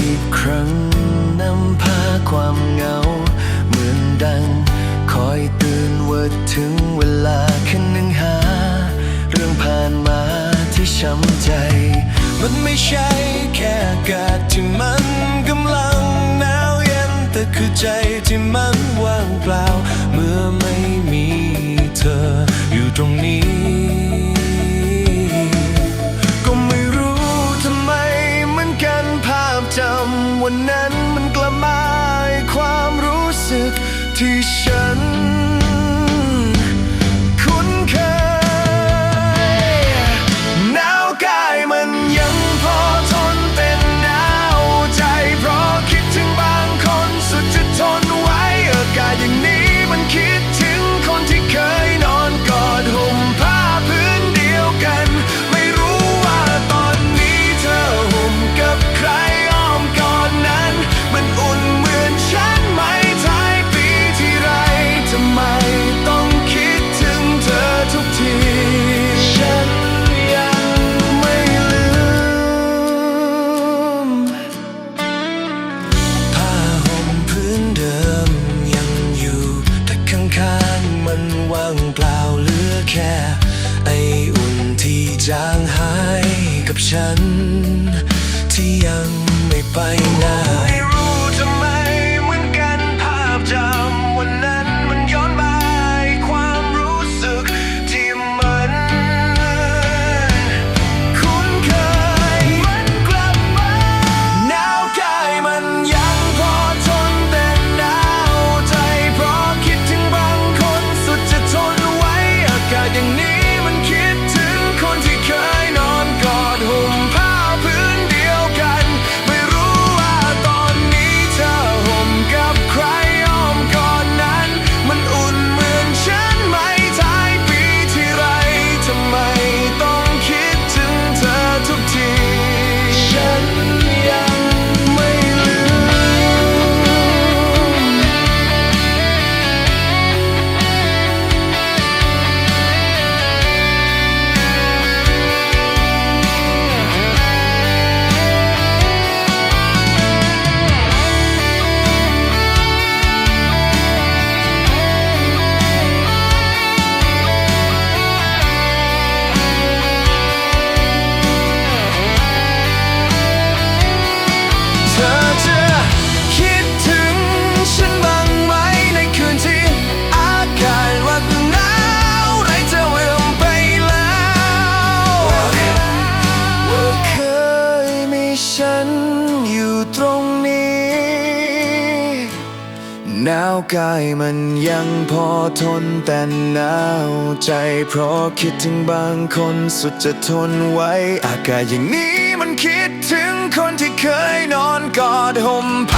อีกครั้งนำพาความเหงา เหมือนดัง คอยตื่นว่าถึงเวลาขึ้นหนึ่งหา เรื่องผ่านมาที่ช้ำใจ มันไม่ใช่แค่อากาศที่มันกำลังหนาวเย็นแต่คือใจที่มัน t-shirt. ฉั วกายมันยังพอทนแต่หนาวใจเพราะคิดถึงบางคนสุดจะทนไว้ อากาศอย่างนี้มันคิดถึงคนที่เคยนอนกอดห่มผ้า